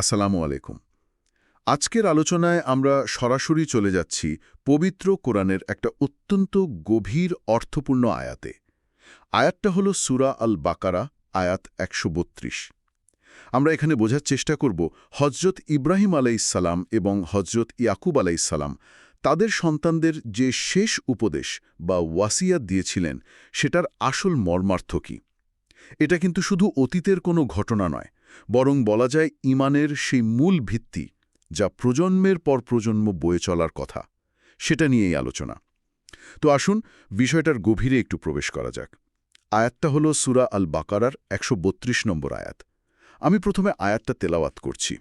আসসালামু আলাইকুম। আজকের আলোচনায় আমরা সরাসরি চলে যাচ্ছি পবিত্র কোরআনের একটা অত্যন্ত গভীর অর্থপূর্ণ আয়াতে। আয়াতটা হলো সুরা আল বাকারা আয়াত একশো বত্রিশ। আমরা এখানে বোঝার চেষ্টা করব হজরত ইব্রাহিম আলাইসাল্লাম এবং হজরত ইয়াকুব আলাইসাল্লাম তাদের সন্তানদের যে শেষ উপদেশ বা ওয়াসিয়াত দিয়েছিলেন, সেটার আসল মর্মার্থ কী? এটা কিন্তু শুধু অতীতের কোনো ঘটনা নয় বরং বলা যায় ইমানের সেই মূল ভিত্তি যা প্রজন্মের পর প্রজন্ম বয়ে চলার কথা। সেটা নিয়েই আলোচনা। তো আসুন বিষয়টার গভীরে একটু প্রবেশ করা যাক। আয়াতটা হল সুরা আল বাকারার একশো বত্রিশ নম্বর আয়াত। আমি প্রথমে আয়াতটা তেলাওয়াত করছি।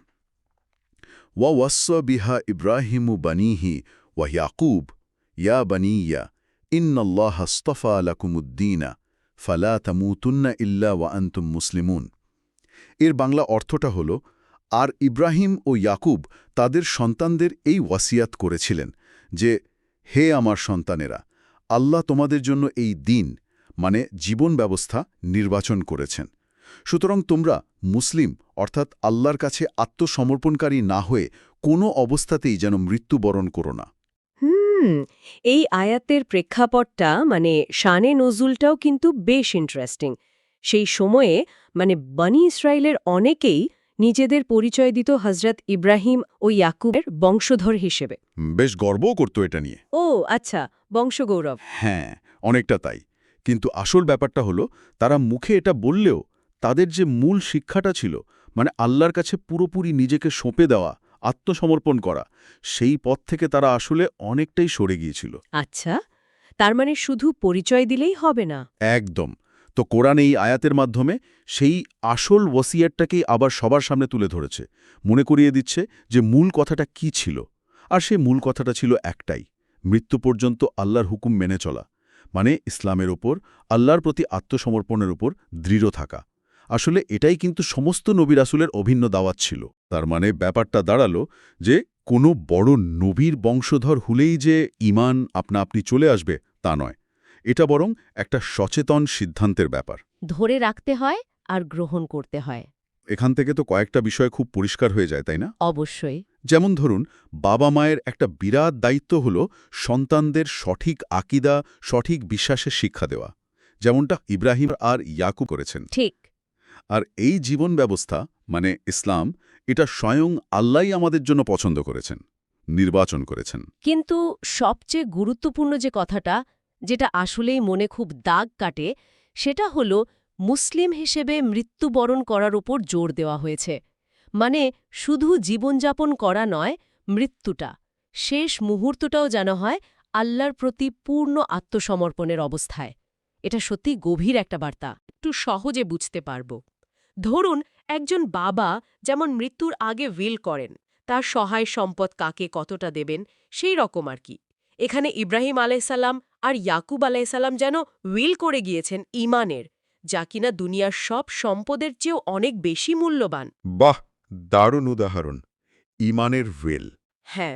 ওয়া ওয়াস্স বিহা ইব্রাহিমু বানিহি ওয়া ইয়াকুব, ইয়া বানিয়া ইন্নআল্লাহ হস্তফা লাকুমুদ্দিনা ফালা তামুতুন্না ইল্লা ওয়া আন্তুম মুসলিমুন। এর বাংলা অর্থটা হল, আর ইব্রাহিম ও ইয়াকুব তাদের সন্তানদের এই ওয়াসিয়াত করেছিলেন যে, হে আমার সন্তানেরা, আল্লাহ তোমাদের জন্য এই দিন মানে জীবন ব্যবস্থা, নির্বাচন করেছেন। সুতরাং তোমরা মুসলিম, অর্থাৎ আল্লাহর কাছে আত্মসমর্পণকারী না হয়ে কোনো অবস্থাতেই যেন মৃত্যুবরণ করো না। হুম, এই আয়াতের প্রেক্ষাপটটা মানে শানে নজুলটাও কিন্তু বেশ ইন্টারেস্টিং সেই সময়ে মানে বানি ইসরায়েলের অনেকেই নিজেদের পরিচয় দিত হজরত ইব্রাহিম ও ইয়াকুবের বংশধর হিসেবে। বেশ গর্বও করত এটা নিয়ে। ও আচ্ছা বংশগৌরব। হ্যাঁ অনেকটা তাই। কিন্তু আসল ব্যাপারটা হলো তারা মুখে এটা বললেও তাদের যে মূল শিক্ষাটা ছিল মানে আল্লাহর কাছে পুরোপুরি নিজেকে সঁপে দেওয়া আত্মসমর্পণ করা সেই পথ থেকে তারা আসলে অনেকটাই সরে গিয়েছিল। আচ্ছা তার মানে শুধু পরিচয় দিলেই হবে না? একদম। তো কোরআন এই আয়াতের মাধ্যমে সেই আসল ওসিয়ারটাকেই আবার সবার সামনে তুলে ধরেছে। মনে করিয়ে দিচ্ছে যে মূল কথাটা কি ছিল? আর সেই মূল কথাটা ছিল একটাই, মৃত্যু পর্যন্ত আল্লাহর হুকুম মেনে চলা। মানে ইসলামের ওপর, আল্লাহর প্রতি আত্মসমর্পণের উপর দৃঢ় থাকা। আসলে এটাই কিন্তু সমস্ত নবীর আসলের অভিন্ন দাওয়াত ছিল। তার মানে ব্যাপারটা দাঁড়াল যে কোনো বড় নবীর বংশধর হলেই যে ইমান আপনা আপনি চলে আসবে তা নয়। এটা বরং একটা সচেতন সিদ্ধান্তের ব্যাপার। ধরে রাখতে হয় আর গ্রহণ করতে হয়। এখান থেকে তো কয়েকটা বিষয় খুব পরিষ্কার হয়ে যায় তাই না? অবশ্যই। যেমন ধরুন বাবা মায়ের একটা বিরাট দায়িত্ব হল সন্তানদের সঠিক আকিদা সঠিক বিশ্বাসের শিক্ষা দেওয়া। যেমনটা ইব্রাহিম আর ইয়াকু করেছেন। ঠিক। আর এই জীবন ব্যবস্থা মানে ইসলাম এটা স্বয়ং আল্লাহই আমাদের জন্য পছন্দ করেছেন নির্বাচন করেছেন। কিন্তু সবচেয়ে গুরুত্বপূর্ণ যে কথাটা যেটা আসলেই মনে খুব দাগ কাটে, সেটা হল মুসলিম হিসেবে মৃত্যুবরণ করার উপর জোর দেওয়া হয়েছে। মানে শুধু জীবনযাপন করা নয়, মৃত্যুটা। শেষ মুহূর্তটাও যেন হয় আল্লাহর প্রতি পূর্ণ আত্মসমর্পণের অবস্থায়। এটা সত্যি গভীর একটা বার্তা। একটু সহজে বুঝতে পারব। ধরুন, একজন বাবা যেমন মৃত্যুর আগে উইল করেন, তার সহায় সম্পদ কাকে কতটা দেবেন, সেই রকম আর কি। এখানে ইব্রাহিম আলাইসাল্লাম আর ইয়াকুব আলাইসাল্লাম যেন উইল করে গিয়েছেন ইমানের যা কিনা দুনিয়ার সব সম্পদের চেয়েও অনেক বেশি মূল্যবান। বাহ দারুণ উদাহরণ ইমানের উইল। হ্যাঁ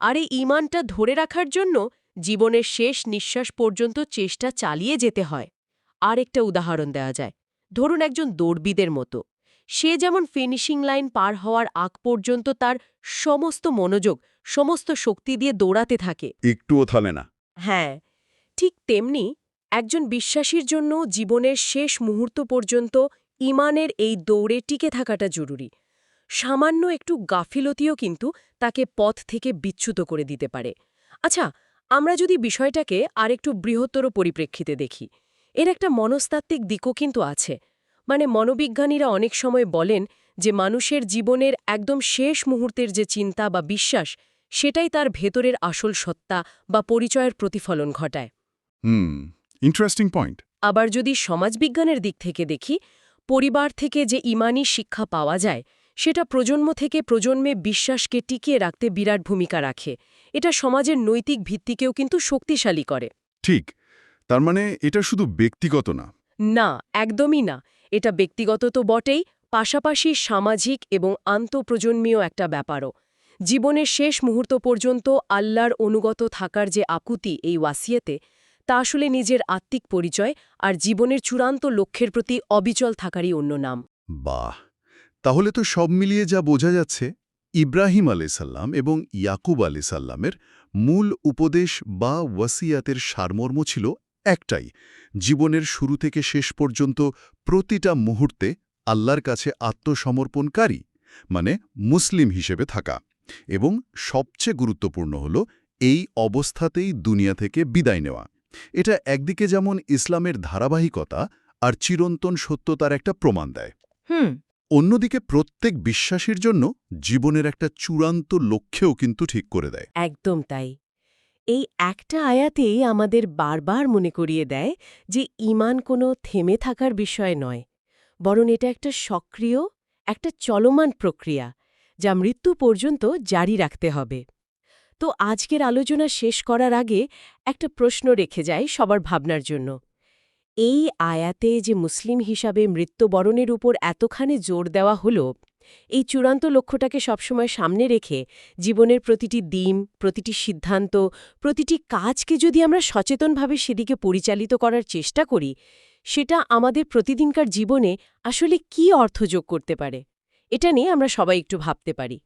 আর এই ইমানটা ধরে রাখার জন্য জীবনের শেষ নিঃশ্বাস পর্যন্ত চেষ্টা চালিয়ে যেতে হয়। আর একটা উদাহরণ দেওয়া যায় ধরুন একজন দৌড়বিদের মতো। সে যেমন ফিনিশিং লাইন পার হওয়ার আগ পর্যন্ত তার সমস্ত মনোযোগ সমস্ত শক্তি দিয়ে দৌড়াতে থাকে। একটুও থামে না। হ্যাঁ ঠিক তেমনি একজন বিশ্বাসীর জন্য জীবনের শেষ মুহূর্ত পর্যন্ত ইমানের এই দৌড়ে টিকে থাকাটা জরুরি। সামান্য একটু গাফিলতিও কিন্তু তাকে পথ থেকে বিচ্যুত করে দিতে পারে। আচ্ছা আমরা যদি বিষয়টাকে আরেকটু বৃহত্তর পরিপ্রেক্ষিতে দেখি এর একটা মনস্তাত্ত্বিক দিকও কিন্তু আছে। মানে মনোবিজ্ঞানীরা অনেক সময় বলেন যে মানুষের জীবনের একদম শেষ মুহূর্তের যে চিন্তা বা বিশ্বাস সেটাই তার ভেতরের আসল সত্তা বা পরিচয়ের প্রতিফলন ঘটায়। হুম ইন্টারেস্টিং পয়েন্ট আবার যদি সমাজবিজ্ঞানের দিক থেকে দেখি পরিবার থেকে যে ইমানি শিক্ষা পাওয়া যায় সেটা প্রজন্ম থেকে প্রজন্মে বিশ্বাসকে টিকিয়ে রাখতে বিরাট ভূমিকা রাখে। এটা সমাজের নৈতিক ভিত্তিকেও কিন্তু শক্তিশালী করে। ঠিক তার মানে এটা শুধু ব্যক্তিগত না। না একদমই না। এটা ব্যক্তিগত তো বটেই, পাশাপাশি সামাজিক এবং আন্তঃপ্রজন্মীয় একটা ব্যাপারও। জীবনের শেষ মুহূর্ত পর্যন্ত আল্লাহর অনুগত থাকার যে আকুতি এই ওয়াসিয়েতে, তা আসলে নিজের আত্মিক পরিচয় আর জীবনের চূড়ান্ত লক্ষ্যের প্রতি অবিচল থাকারই অন্য নাম। বাহ! তাহলে তো সব মিলিয়ে যা বোঝা যাচ্ছে, ইব্রাহিম আলাইসাল্লাম এবং ইয়াকুব আলাইসাল্লামের মূল উপদেশ বা ওয়াসিয়াতের সারমর্ম ছিল একটাই জীবনের শুরু থেকে শেষ পর্যন্ত প্রতিটা মুহূর্তে আল্লাহর কাছে আত্মসমর্পণকারী মানে মুসলিম হিসেবে থাকা। এবং সবচেয়ে গুরুত্বপূর্ণ হল এই অবস্থাতেই দুনিয়া থেকে বিদায় নেওয়া। এটা একদিকে যেমন ইসলামের ধারাবাহিকতা আর চিরন্তন সত্যতার একটা প্রমাণ দেয়। হুম। অন্যদিকে প্রত্যেক বিশ্বাসীর জন্য জীবনের একটা চূড়ান্ত লক্ষ্যেও কিন্তু ঠিক করে দেয়। একদম তাই। এই একটা আয়াতেই আমাদের বারবার মনে করিয়ে দেয় যে ঈমান কোনো থেমে থাকার বিষয় নয়, বরং এটা একটা সক্রিয়, একটা চলমান প্রক্রিয়া, যা মৃত্যু পর্যন্ত জারি রাখতে হবে। তো আজকের আলোচনা শেষ করার আগে একটা প্রশ্ন রেখে যায় সবার ভাবনার জন্য। এই আয়াতে যে মুসলিম হিসাবে মৃত্যুবরণের উপর এতখানি জোর দেওয়া হলো এই চূড়ান্ত লক্ষ্যটাকে সবসময় সামনে রেখে জীবনের প্রতিটি দিন, প্রতিটি সিদ্ধান্ত, প্রতিটি কাজকে যদি আমরা সচেতনভাবে সেদিকে পরিচালিত করার চেষ্টা করি, সেটা আমাদের প্রতিদিনকার জীবনে আসলে কি অর্থ যোগ করতে পারে? এটা নিয়ে আমরা সবাই একটু ভাবতে পারি।